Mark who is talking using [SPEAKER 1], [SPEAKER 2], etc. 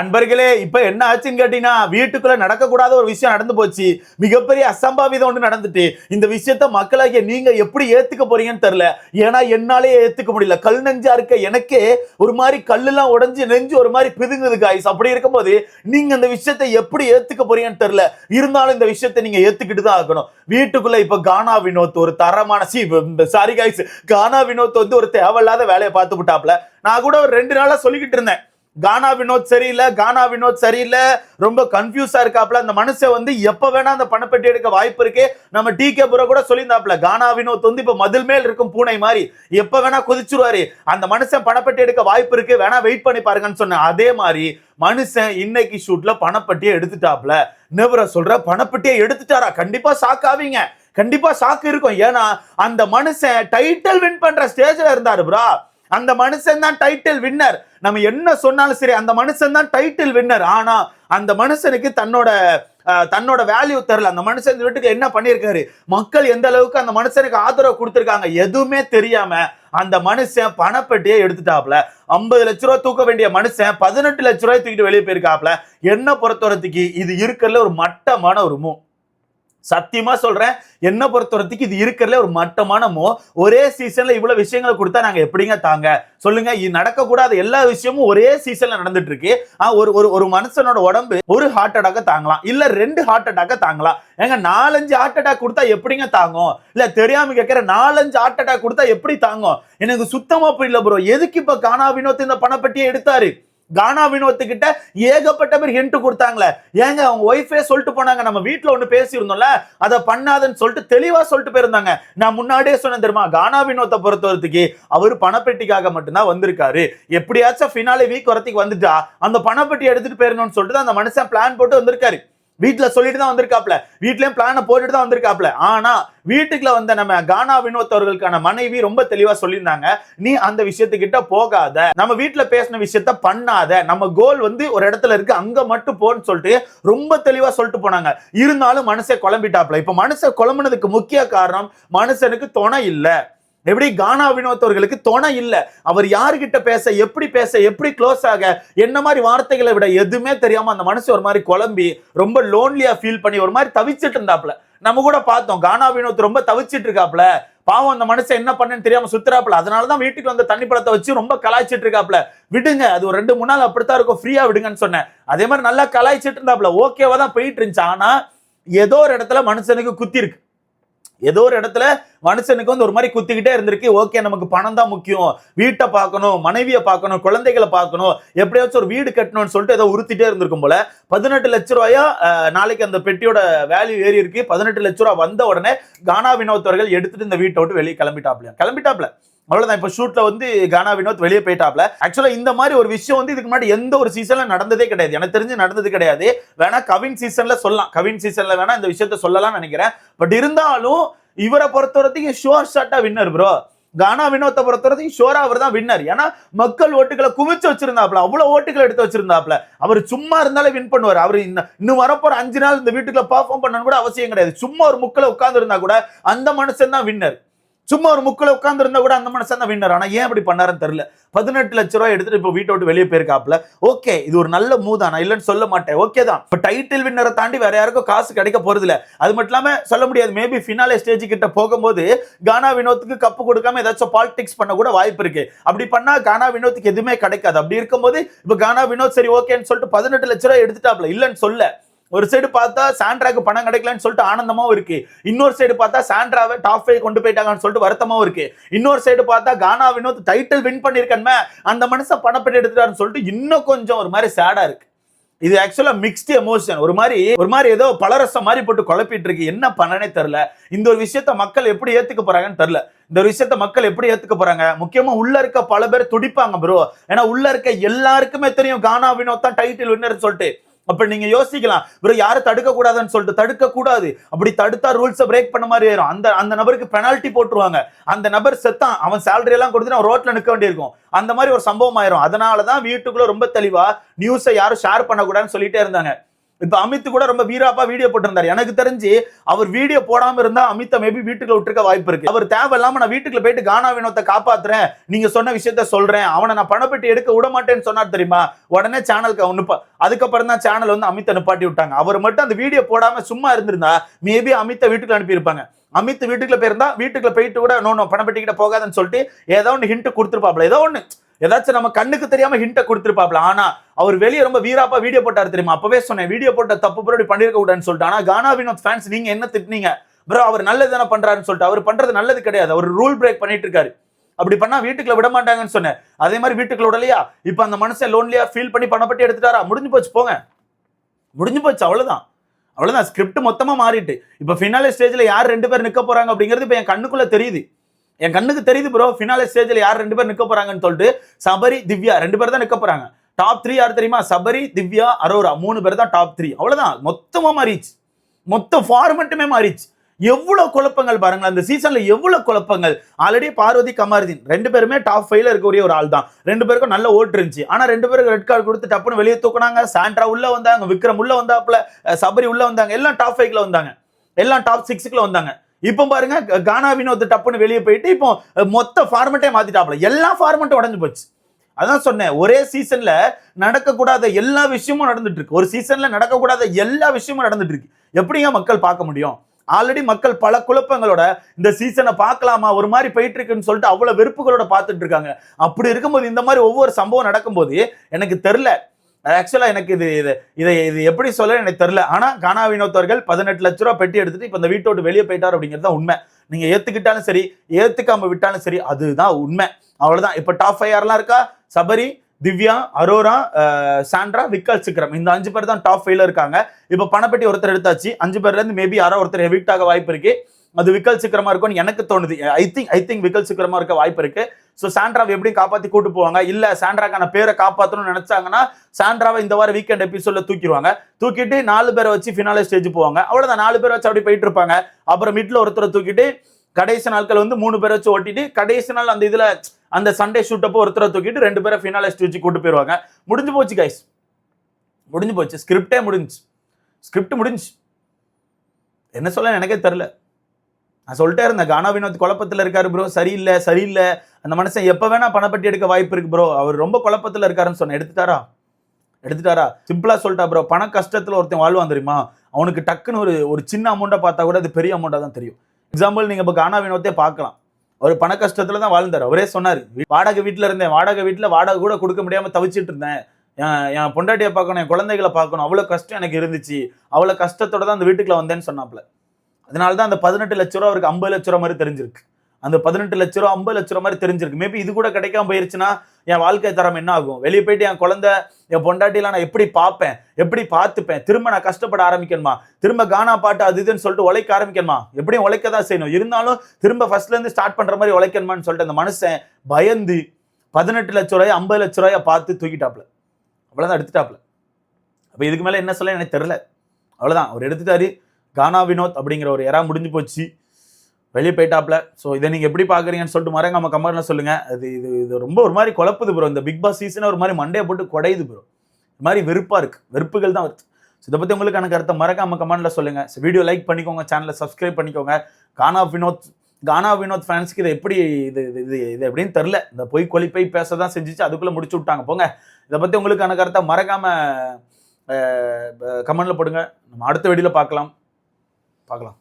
[SPEAKER 1] நண்பர்களே இப்ப என்ன ஆச்சுன்னு கேட்டீங்கன்னா வீட்டுக்குள்ள நடக்கக்கூடாத ஒரு விஷயம் நடந்து போச்சு. மிகப்பெரிய அசம்பாவிதம் ஒன்று நடந்துட்டு இந்த விஷயத்த மக்களாகிய நீங்க எப்படி ஏத்துக்க போறீங்கன்னு தெரியல. ஏன்னா என்னாலே ஏத்துக்க முடியல. கல் நெஞ்சா இருக்க எனக்கே ஒரு மாதிரி கல்லுலாம் உடஞ்சி நெஞ்சு ஒரு மாதிரி பிதுங்குது காய்ஸ் அப்படி இருக்கும்போது நீங்க இந்த விஷயத்தை எப்படி ஏத்துக்க போறீங்கன்னு தெரியல. இருந்தாலும் இந்த விஷயத்தை நீங்க ஏத்துக்கிட்டு தான் ஆகணும். வீட்டுக்குள்ள இப்ப கானா வினோத் ஒரு தரமான சி சாரி காய்ஸ் கானா வினோத் வந்து ஒரு தேவையில்லாத வேலையை பார்த்து விட்டாப்ல நான் கூட ஒரு ரெண்டு நாளா சொல்லிக்கிட்டு இருந்தேன். கானா வினோத் சரியில்லை கானா வினோத் சரியில்லை. ரொம்ப கன்ஃபியூஸா இருக்காப்ல. அந்த மனுஷன் வந்து எப்ப வேணா அந்த பணப்பெட்டி எடுக்க வாய்ப்பு இருக்கு. நம்ம டி கே புரோ கூட சொல்லியிருந்தாப்ல கானா வினோத் வந்து இப்ப மதில் மேல் இருக்கும் பூனை மாதிரி. எப்ப வேணா குதிச்சிருவாரு. அந்த மனுஷன் பணப்பெட்டி எடுக்க வாய்ப்பு இருக்கு வேணா வெயிட் பண்ணி பாருங்கன்னு சொன்னேன். அதே மாதிரி மனுஷன் இன்னைக்கு ஷூட்ல பணப்பட்டியை எடுத்துட்டாப்ல. நெவர சொல்ற பணப்பட்டியை எடுத்துட்டாரா? கண்டிப்பா ஷாக் ஆவீங்க. கண்டிப்பா ஷாக் இருக்கும். ஏன்னா அந்த மனுஷன் டைட்டில் வின் பண்ற ஸ்டேஜ்ல இருந்தாரு ப்ரா. அந்த மனுஷன் தான் டைட்டில் வின்னர் நம்ம என்ன சொன்னாலும் சரி அந்த மனுஷன் தான் டைட்டில் வின்னர் ஆனா அந்த மனுஷனுக்கு தன்னோட தன்னோட வேல்யூ தெரியல. அந்த மனுஷன் இந்த வீட்டுக்கு என்ன பண்ணியிருக்காரு? மக்கள் எந்த அளவுக்கு அந்த மனுஷனுக்கு ஆதரவு கொடுத்துருக்காங்க? எதுவுமே தெரியாம அந்த மனுஷன் பணப்பெட்டியே எடுத்துட்டாப்ல. ஐம்பது லட்ச ரூபா தூக்க வேண்டிய மனுஷன் பதினெட்டு லட்ச ரூபாய் தூக்கிட்டு வெளியே போயிருக்காப்ல. என்ன பொறுத்தவரத்துக்கு இது இருக்கிறதுல ஒரு மட்டமான ஒரு மூ சத்தியமா சொல்றேன் என்ன பொறுத்தவரத்துக்கு இது இருக்கிறதுல ஒரு மட்டமானமோ ஒரே சீசன்ல இவ்வளவு விஷயங்களை கொடுத்தா நாங்க எப்படிங்க தாங்க? சொல்லுங்க இது நடக்கக்கூடாத எல்லா விஷயமும் ஒரே சீசன்ல நடந்துட்டு இருக்கு ஆ, ஒரு ஒரு ஒரு மனுஷனோட உடம்பு ஒரு ஹார்ட் அட்டாக்க தாங்கலாம். இல்ல ரெண்டு ஹார்ட் அட்டாக்க தாங்கலாம். ஏங்க நாலஞ்சு ஹார்ட் அட்டாக் கொடுத்தா எப்படிங்க தாங்கும்? இல்ல தெரியாம கேட்கிற நாலஞ்சு ஹார்ட் அட்டாக் கொடுத்தா எப்படி தாங்கும்? எனக்கு சுத்தமா புரியல ப்ரோ எதுக்கு இப்ப காணா வினோத் இந்த பணப்பட்டியை எடுத்தாரு? கானா வினோத்துக்கிட்ட கிட்ட ஏகப்பட்ட பேர் ஹிண்ட் கொடுத்தாங்களே. ஏங்க அவங்க ஒய்ஃபே சொல்லிட்டு போனாங்க. நம்ம வீட்டில் ஒண்ணு பேசியிருந்தோம்ல அதை பண்ணாதன்னு சொல்லிட்டு தெளிவா சொல்லிட்டு போயிருந்தாங்க. நான் முன்னாடியே சொன்னேன் தெரியுமா கானா வினோத்தை பொறுத்தவரத்துக்கு அவர் பணப்பெட்டிக்காக மட்டும்தான் வந்திருக்காரு. எப்படியாச்சும் ஃபினாலே வீக் வரத்துக்கு வந்துட்டா அந்த பணப்பெட்டி எடுத்துட்டு போயிடணும்னு சொல்லிட்டு தான் அந்த மனுஷன் பிளான் போட்டு வந்திருக்காரு. வீட்டுல சொல்லிட்டு தான் வந்திருக்காப்ல. வீட்லயும் பிளான போட்டுட்டு தான் வந்திருக்காப்ல. ஆனா வீட்டுக்குள்ள வந்த நம்ம கானா வினோத் அவர்களுக்கான மனைவி ரொம்ப தெளிவா சொல்லியிருந்தாங்க. நீ அந்த விஷயத்துக்கிட்ட போகாத. நம்ம வீட்டுல பேசின விஷயத்த பண்ணாத. நம்ம கோல் வந்து ஒரு இடத்துல இருக்கு அங்க மட்டும் போன்னு சொல்லிட்டு ரொம்ப தெளிவா சொல்லிட்டு போனாங்க. இருந்தாலும் மனுஷன் குழம்பிட்டாப்ல. இப்ப மனுஷன் குழம்புனதுக்கு முக்கிய காரணம் மனுஷனுக்கு துணை இல்லை. எப்படி கானா வினோத் அவர்களுக்கு துணை இல்லை? அவர் யாருக்கிட்ட பேச எப்படி பேச எப்படி க்ளோஸ் ஆக? என்ன மாதிரி வார்த்தைகளை விட எதுவுமே தெரியாம அந்த மனுஷன் ஒரு மாதிரி குழம்பி ரொம்ப லோன்லியா ஃபீல் பண்ணி ஒரு மாதிரி தவிச்சிட்டு இருந்தாப்ல நம்ம கூட பார்த்தோம் கானா வினோத் ரொம்ப தவிச்சிட்டு இருக்காப்ல பாவம் அந்த மனுஷன் என்ன பண்ணேன்னு தெரியாம சுத்துறாப்ல அதனாலதான் வீட்டுக்கு வந்த தண்ணி பழத்தை வச்சு ரொம்ப கலாய்ச்சிட்டு இருக்காப்ல விடுங்க அது ஒரு ரெண்டு மூணு நாள் அப்படித்தான் இருக்கும். ஃப்ரீயா விடுங்கன்னு சொன்னேன். அதே மாதிரி நல்லா கலாய்ச்சிட்டு இருந்தாப்ல ஓகேவா தான் போயிட்டு இருந்துச்சு. ஆனா ஏதோ ஒரு இடத்துல மனுஷனுக்கு குத்தி இருக்கு. ஏதோ ஒரு இடத்துல மனுஷனுக்கு வந்து ஒரு மாதிரி குத்திக்கிட்டே இருந்திருக்கு. ஓகே நமக்கு பணம் தான் முக்கியம். வீட்டை பார்க்கணும் மனைவியை பார்க்கணும் குழந்தைகளை பார்க்கணும் எப்படியாச்சும் ஒரு வீடு கட்டணும்னு சொல்லிட்டு ஏதோ உறுத்திட்டே இருந்திருக்கும் போல. பதினெட்டு லட்ச ரூபாயா நாளைக்கு அந்த பெட்டியோட வேல்யூ ஏறி இருக்கு. பதினெட்டு லட்ச ரூபா வந்த உடனே கானா வினோத் அவர்கள் எடுத்துட்டு இந்த வீட்டை விட்டு வெளியே கிளம்பிட்டாப்லையா கிளம்பிட்டாப்ல. அவ்வளோதான் இப்போ ஷூட்டில் வந்து கானா வினோத் வெளியே போயிட்டாப்ல. ஆக்சுவலாக இந்த மாதிரி ஒரு விஷயம் வந்து இதுக்கு முன்னாடி எந்த ஒரு சீசனில் நடந்ததே கிடையாது. எனக்கு தெரிஞ்சு நடந்தது கிடையாது. வேணா கவின் சீசனில் சொல்லலாம். கவின் சீசனில் வேணா இந்த விஷயத்த சொல்லலாம்னு நினைக்கிறேன். பட் இருந்தாலும் இவரை பொறுத்த வரைக்கும் ஷோர் ஷாட்டாக வின்னர் ப்ரோ கானா வினோத்தை பொறுத்த வரைக்கும் ஷோரா அவர் தான் வின்னர் ஏன்னா மக்கள் ஓட்டுகளை குவிச்சு வச்சிருந்தாப்ல. அவ்வளவு ஓட்டுகளை எடுத்து வச்சிருந்தாப்ல. அவர் சும்மா இருந்தாலே வின் பண்ணுவார். அவர் இன்னும் இன்னும் வரப்போற அஞ்சு நாள் இந்த வீட்டுக்குள்ள பெர்ஃபார்ம் பண்ணணும் கூட அவசியம் கிடையாது. சும்மா ஒரு முக்கில் உட்கார்ந்து இருந்தா கூட அந்த மனுஷன் தான் வின்னர் சும்மா ஒரு முக்கில் உட்காந்துருந்தா கூட அந்த மனசு தான் வின்னர் ஆனால் ஏன் அப்படி பண்ணாருன்னு தெரில பதினெட்டு லட்ச ரூபாய் எடுத்துட்டு இப்போ வீட்டை விட்டு வெளியே போயிருக்காப்ல ஓகே இது ஒரு நல்ல மூதானா தான். நான் இல்லைன்னு சொல்ல மாட்டேன். ஓகே தான். இப்போ டைட்டில் வின்னரை தாண்டி வேற யாருக்கும் காசு கிடைக்க போறது இல்லை அது மட்டும் இல்லாமல் சொல்ல முடியாது. மேபி ஃபினாலே ஸ்டேஜ் கிட்ட போகும்போது கானா வினோத்துக்கு கப்பு கொடுக்காம ஏதாச்சும் பாலிடிக்ஸ் பண்ண கூட வாய்ப்பு இருக்கு. அப்படி பண்ணா கானா வினோத்துக்கு எதுவுமே கிடைக்காது. அப்படி இருக்கும்போது இப்போ கானா வினோத் சரி ஓகேன்னு சொல்லிட்டு பதினெட்டு லட்ச ரூபாய் எடுத்துட்டாப்ல இல்லைன்னு சொல்ல. ஒரு சைடு பார்த்தா சாண்ட்ராக்கு பணம் கிடைக்கலன்னு சொல்லிட்டு ஆனந்தமாவும் இருக்கு. இன்னொரு சைடு பார்த்தா சாண்ட்ராவை டாப் ஃபைவ் கொண்டு போயிட்டாங்கன்னு சொல்லிட்டு வருத்தமாவும் இருக்கு. இன்னொரு சைடு பார்த்தா கானா வினோத் டைட்டில் வின் பண்ணிருக்கேன்மே அந்த மனுஷன் பணப்பட்டு எடுத்துட்டாருன்னு சொல்லிட்டு இன்னும் கொஞ்சம் ஒரு மாதிரி சேடா இருக்கு. இது ஆக்சுவலா மிக்ஸ்டு எமோஷன் ஒரு மாதிரி ஒரு மாதிரி ஏதோ பலரசம் மாதிரி போட்டு குழப்பிட்டு இருக்கு. என்ன பண்ணனே தெரில இந்த ஒரு விஷயத்த மக்கள் எப்படி ஏத்துக்க போறாங்கன்னு தெரில இந்த ஒரு விஷயத்த மக்கள் எப்படி ஏத்துக்க போறாங்க? முக்கியமா உள்ள இருக்க பல பேர் துடிப்பாங்க ப்ரோ ஏன்னா உள்ள இருக்க எல்லாருக்குமே தெரியும் கானா வினோத் தான் டைட்டில் வின்னர் சொல்லிட்டு. அப்ப நீங்க யோசிக்கலாம் ப்ரோ யாரும் தடுக்க கூடாதுன்னு சொல்லிட்டு தடுக்க கூடாது அப்படி தடுத்தா ரூல்ஸை பிரேக் பண்ண மாதிரி ஆயிரும். அந்த அந்த நபருக்கு பெனால்ட்டி போட்டுருவாங்க. அந்த நபர் செத்தான். அவன் சேலரி எல்லாம் கொடுத்து அவன் ரோட்ல நிற்க வேண்டியிருக்கும். அந்த மாதிரி ஒரு சம்பவம் ஆயிரும். அதனால தான் வீட்டுக்குள்ள ரொம்ப தெளிவா நியூஸை யாரும் ஷேர் பண்ணக்கூடாதுன்னு சொல்லிட்டே இருந்தாங்க. இப்ப அமித் கூட ரொம்ப வீராப்பா வீடியோ போட்டிருந்தார். எனக்கு தெரிஞ்சு அவர் வீடியோ போடாம இருந்தா அமித்தை மேபி வீட்டுக்குள்ள விட்டுருக்க வாய்ப்பு இருக்கு. அவர் தேவை இல்லாம நான் வீட்டுக்குள்ள போயிட்டு கானா வினோத்தை காப்பாத்துறேன். நீங்க சொன்ன விஷயத்த சொல்றேன். அவனை நான் பணப்பெட்டி எடுக்க விட மாட்டேன்னு சொன்னார் தெரியுமா? உடனே சேனலுக்கு அனுப்ப அதுக்கப்புறம் தான் சேனல் வந்து அமித்தை நிப்பாட்டி விட்டாங்க. அவர் மட்டும் அந்த வீடியோ போடாம சும்மா இருந்திருந்தா மேபி அமித்தை வீட்டுக்குள்ள அனுப்பியிருப்பாங்க. அமித் வீட்டுக்குள்ள போயிருந்தா வீட்டுக்குள்ள போயிட்டு கூட நோ நோ பணம் கிட்ட போகாதுன்னு சொல்லிட்டு ஏதோ ஒன்று ஹிண்ட் கொடுத்துருப்பாப்ல ஏதோ ஒன்று ஏதாச்சும் நம்ம கண்ணுக்கு தெரியாம ஹிண்ட்டை கொடுத்துருப்பாப்ல. ஆனா அவர் வெளியே ரொம்ப வீராப்பா வீடியோ போட்டார் தெரியுமா? அப்பவே சொன்னேன் வீடியோ போட்ட தப்பு பிறகு பண்ணிருக்க கூடாதுன்னு சொல்லிட்டு. ஆனா கானா வினோத் ஃபேன்ஸ் நீங்க என்ன திட்டினீங்க? ப்ரோ அவர் நல்லது தானே பண்றாருன்னு சொல்லிட்டு. அவர் பண்றது நல்லது கிடையாது. அவர் ரூல் பிரேக் பண்ணிட்டு இருக்காரு. அப்படி பண்ணா வீட்டுக்குள்ள விட மாட்டாங்கன்னு சொன்னேன். அதே மாதிரி வீட்டுக்குள்ள விடலையா? இப்ப அந்த மனுஷன் லோன்லியா ஃபீல் பண்ணி பணப்பட்டி எடுத்துட்டாரா? முடிஞ்சு போச்சு போங்க. முடிஞ்சு போச்சு அவ்வளவுதான். அவ்வளவுதான் ஸ்கிரிப்ட் மொத்தமா மாறிட்டு. இப்ப ஃபினாலே ஸ்டேஜ்ல யார் ரெண்டு பேர் நிக்க போறாங்க அப்படிங்கிறது இப்ப என் கண்ணுக்குள்ள தெரியுது. என் கண்ணுக்கு தெரியுது ப்ரோ ஃபினாலே ஸ்டேஜ்ல யார் ரெண்டு பேர் நிக்க போறாங்கன்னு சொல்லிட்டு சபரி திவ்யா ரெண்டு பேர் தான் நிக்க போறாங்க. டாப் த்ரீ யார் தெரியுமா? சபரி திவ்யா அரோரா மூணு பேர் தான் டாப் த்ரீ அவ்வளவுதான். மொத்தமா மாறிச்சு மொத்த ஃபார்மெட்டுமே மாறிச்சு எவ்வளவு குழப்பங்கள் பாருங்களேன். அந்த சீசன்ல எவ்வளவு குழப்பங்கள். ஆல்ரெடி பார்வதி கமாருதீன் ரெண்டு பேருமே டாப் ஃபைவ்ல இருக்கக்கூடிய ஒரு ஆள் தான் ரெண்டு பேருக்கும் நல்ல ஓட்டு இருந்துச்சு. ஆனா ரெண்டு பேருக்கு ரெட் கார்டு கொடுத்து டப்புன்னு வெளியே தூக்குனாங்க. சாண்ட்ரா உள்ள வந்தாங்க விக்ரம் உள்ள வந்தாப்புல சபரி உள்ள வந்தாங்க. எல்லாம் டாப் ஃபைவ்ல வந்தாங்க. எல்லாம் டாப் சிக்ஸ்க்குள்ள வந்தாங்க. இப்போ பாருங்க க- கானா வினோத் டப்புன்னு வெளியே போயிட்டு இப்போ மொத்த ஃபார்மெட்டே மாத்திட்டாப்ல எல்லா ஃபார்மெட்டும் உடஞ்சு போச்சு. அதான் சொன்னேன் ஒரே சீசன்ல நடக்கக்கூடாத எல்லா விஷயமும் நடந்துட்டு இருக்கு. ஒரு சீசன்ல நடக்கக்கூடாத எல்லா விஷயமும் நடந்துட்டு இருக்கு. எப்படிங்க மக்கள் பார்க்க முடியும்? ஆல்ரெடி மக்கள் பல குழப்பங்களோட இந்த சீசனை பார்க்கலாமா? ஒரு மாதிரி போயிட்டு இருக்குன்னு சொல்லிட்டு அவ்வளவு வெறுப்புகளோட பார்த்துட்டு இருக்காங்க. அப்படி இருக்கும்போது இந்த மாதிரி ஒவ்வொரு சம்பவம் நடக்கும்போது எனக்கு தெரில ஆக்சுவலாக எனக்கு இது இது இதை இது எப்படி சொல்ல எனக்கு தெரில ஆனால் கானா வினோத்தவர்கள் பதினெட்டு லட்ச ரூபா பெட்டி எடுத்துட்டு இப்போ இந்த வீட்டோட்டு வெளியே போயிட்டார் அப்படிங்கிறது தான் உண்மை. நீங்கள் ஏற்றுக்கிட்டாலும் சரி ஏற்றுக்காமல் விட்டாலும் சரி அதுதான் உண்மை. அவ்வளோதான் இப்போ டாப் ஃபைவ் யாரெல்லாம் இருக்கா? சபரி திவ்யா அரோரா சாண்ட்ரா விக்கல் சிக்ரம். இந்த அஞ்சு பேர் தான் டாப் ஃபைவ்ல இருக்காங்க. இப்ப பணப்பெட்டி ஒருத்தர் எடுத்தாச்சு. அஞ்சு பேர்ல இருந்து மேபி யாரோ ஒருத்தர் எவிக்ட் ஆக வாய்ப்பு இருக்கு. அது விக்கல் சிக்கரமா இருக்கும்னு எனக்கு தோணுது. ஐ திங்க் ஐ திங்க் விக்கல் சிக்கரமா இருக்க வாய்ப்பு இருக்கு. ஸோ சாண்ட்ராவை எப்படி காப்பாத்தி கூட்டு போவாங்க. இல்ல சாண்ட்ராக்கான பேரை காப்பாற்றணும்னு நினைச்சாங்கன்னா சாண்ட்ராவை இந்த வாரம் வீக்கெண்ட் எபிசோட்ல தூக்கிடுவாங்க. தூக்கிட்டு நாலு பேரை வச்சு ஃபினாலே ஸ்டேஜ் போவாங்க. அவ்வளவுதான். நாலு பேரை வச்சு அப்படி போயிட்டு இருப்பாங்க. அப்புறம் மிட்ல ஒருத்தரை தூக்கிட்டு கடைசி நாட்கள் வந்து மூணு பேரை வச்சு ஓட்டிட்டு கடைசி நாள் அந்த இதுல அந்த சண்டே ஷூட்டப்போ ஒருத்தரை தூக்கிட்டு ரெண்டு பேரை ஃபினாலிஸ்ட் வச்சு கூட்டு போயிருவாங்க. முடிஞ்சு போச்சு கைஸ் முடிஞ்சு போச்சு. ஸ்கிரிப்டே முடிஞ்சு. ஸ்கிரிப்ட் முடிஞ்சு. என்ன சொல்ல எனக்கே தெரில நான் சொல்லிட்டே இருந்தேன் கானா வினோத் குழப்பத்தில் இருக்காரு ப்ரோ சரியில்லை சரியில்லை. அந்த மனுஷன் எப்போ வேணால் பணப்பட்டி எடுக்க வாய்ப்பு இருக்கு ப்ரோ அவர் ரொம்ப குழப்பத்தில் இருக்காருன்னு சொன்னேன். எடுத்துட்டாரா? எடுத்துட்டாரா? சிம்பிளாக சொல்லிட்டா ப்ரோ பண கஷ்டத்தில் ஒருத்தன் வாழ்வான் தெரியுமா? அவனுக்கு டக்குன்னு ஒரு ஒரு சின்ன அமௌண்ட்டை பார்த்தா கூட அது பெரிய அமௌண்ட்டாக தான் தெரியும். எக்ஸாம்பிள் நீங்கள் இப்போ கானா வினோத்தே பார்க்கலாம். அவர் பண கஷ்டத்துல தான் வாழ்ந்தார். அவரே சொன்னார் வாடகை வீட்டில் இருந்தேன். வாடகை வீட்டில் வாடகை கூட கொடுக்க முடியாமல் தவிச்சிட்டு இருந்தேன். என் என் பொண்டாட்டியை பார்க்கணும் என் குழந்தைகளை பார்க்கணும். அவ்வளோ கஷ்டம் எனக்கு இருந்துச்சு. அவ்வளோ கஷ்டத்தோட தான் அந்த வீட்டுக்குள்ள வந்தேன்னு சொன்னாப்ல அதனால தான் அந்த பதினெட்டு லட்ச ரூபா அவருக்கு ஐம்பது லட்ச ரூபா மாதிரி தெரிஞ்சிருக்கு. அந்த பதினெட்டு லட்ச ரூபா ஐம்பது லட்ச ரூபா மாதிரி தெரிஞ்சிருக்கு. மேபி இது கூட கிடைக்காம போயிருச்சுன்னா என் வாழ்க்கை தரம் என்ன ஆகும்? வெளியே போயிட்டு என் குழந்தை என் பொண்டாட்டிலாம் நான் எப்படி பார்ப்பேன்? எப்படி பார்த்துப்பேன்? திரும்ப நான் கஷ்டப்பட ஆரம்பிக்கணுமா? திரும்ப கானா பாட்டு அது இதுன்னு சொல்லிட்டு உழைக்க ஆரம்பிக்கணுமா? எப்படியும் உழைக்க தான் செய்யணும். இருந்தாலும் திரும்ப ஃபர்ஸ்ட்லேருந்து ஸ்டார்ட் பண்ணுற மாதிரி உழைக்கணுமான்னு சொல்லிட்டு அந்த மனுஷன் பயந்து பதினெட்டு லட்ச ரூபாய் ஐம்பது லட்ச ரூபாயை பார்த்து தூக்கிட்டாப்ல அவ்வளோதான் எடுத்துட்டாப்ல அப்போ இதுக்கு மேலே என்ன சொல்ல எனக்கு தெரில அவ்வளோதான் அவர் எடுத்துட்டாரு. கானா வினோத் அப்படிங்கிற ஒரு இறா முடிஞ்சு போச்சு. வெளியே போயிட்டாப்ல. ஸோ இதை நீங்கள் எப்படி பார்க்குறீங்கன்னு சொல்லிட்டு மறக்காம கமெண்ட்ல சொல்லுங்க. அது இது இது ரொம்ப ஒரு மாதிரி குழப்புது ப்ரோ இந்த பிக் பாஸ் சீசனை ஒரு மாதிரி மண்டையை போட்டு குடையுது ப்ரோ இது மாதிரி வெறுப்பாக இருக்குது வெறுப்புகள் தான் வருது. ஸோ இதை பற்றி உங்களுக்கான கருத்தை மறக்காம கமெண்ட்ல சொல்லுங்கள் ஸோ வீடியோ லைக் பண்ணிக்கோங்க. சேனலை சப்ஸ்கிரைப் பண்ணிக்கோங்க. கானா வினோத் கானா வினோத் ஃபேன்ஸ்க்கு இதை எப்படி இது இது இது இது எப்படின்னு தெரில இந்த பொய் கொலிப்பை பேச தான் செஞ்சுச்சு. அதுக்குள்ளே முடிச்சு விட்டாங்க. போங்க. இதை பற்றி உங்களுக்கான கருத்தை மறக்காம கமெண்டில் போடுங்க. நம்ம அடுத்த வெடியில் பார்க்கலாம். பார்க்கலாம்.